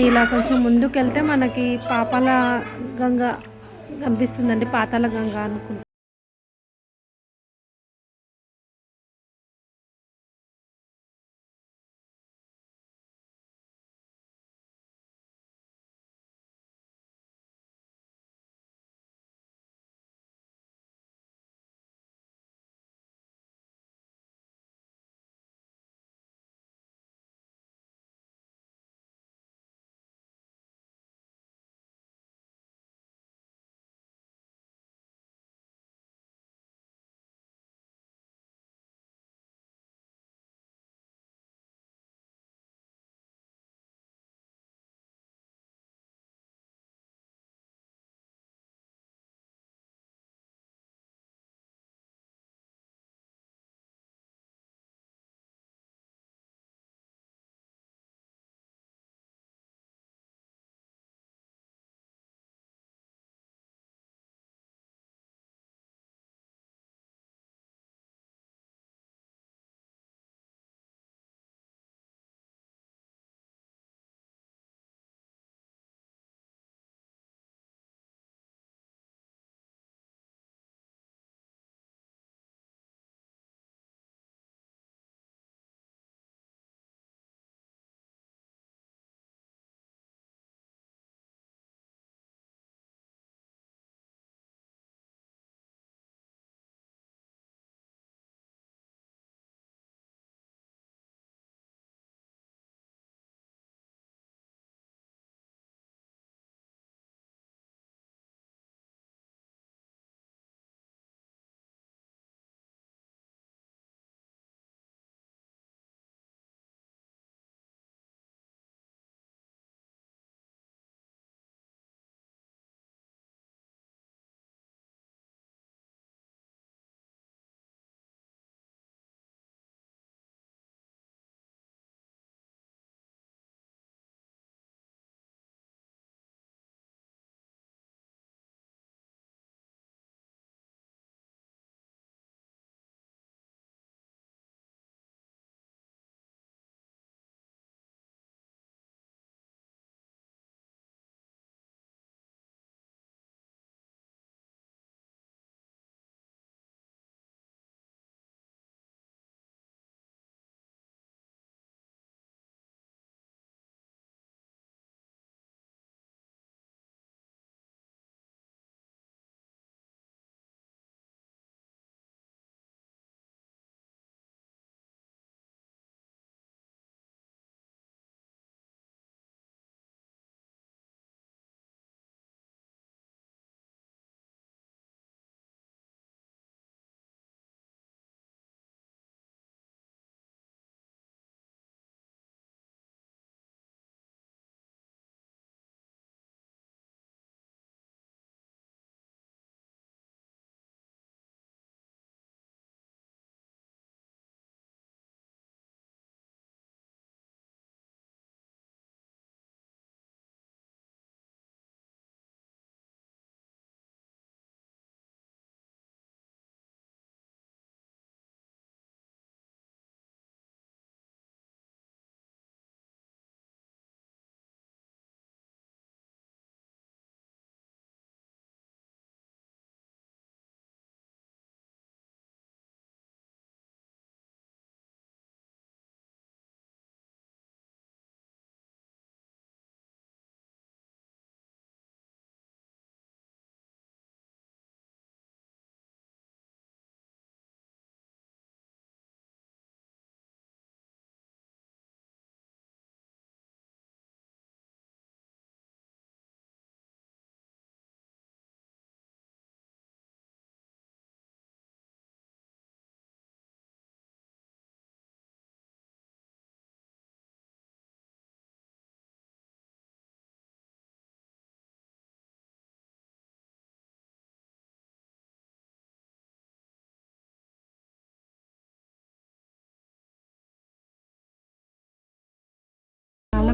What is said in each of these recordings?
ఇలా కొంచెం ముందుకు వెళ్తే మనకి పాపాల గంగ కనిపిస్తుందండి పాతాల గంగ అనుకుంటా.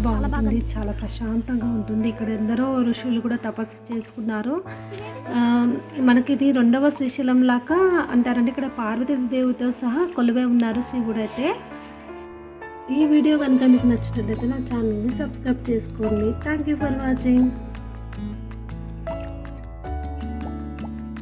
బాగుంటుంది. చాలా ప్రశాంతంగా ఉంటుంది. ఇక్కడ ఎందరో ఋషులు కూడా తపస్సు చేసుకున్నారు. మనకి ఇది రెండవ శ్రీశైలం లాగా అంటారంటే ఇక్కడ పార్వతీదేవితో సహా కొలువే ఉన్నారు శివుడు అయితే. ఈ వీడియో కనుక మీకు నచ్చినట్లయితే నా ఛానల్ని సబ్స్క్రైబ్ చేసుకోండి. Thank you for watching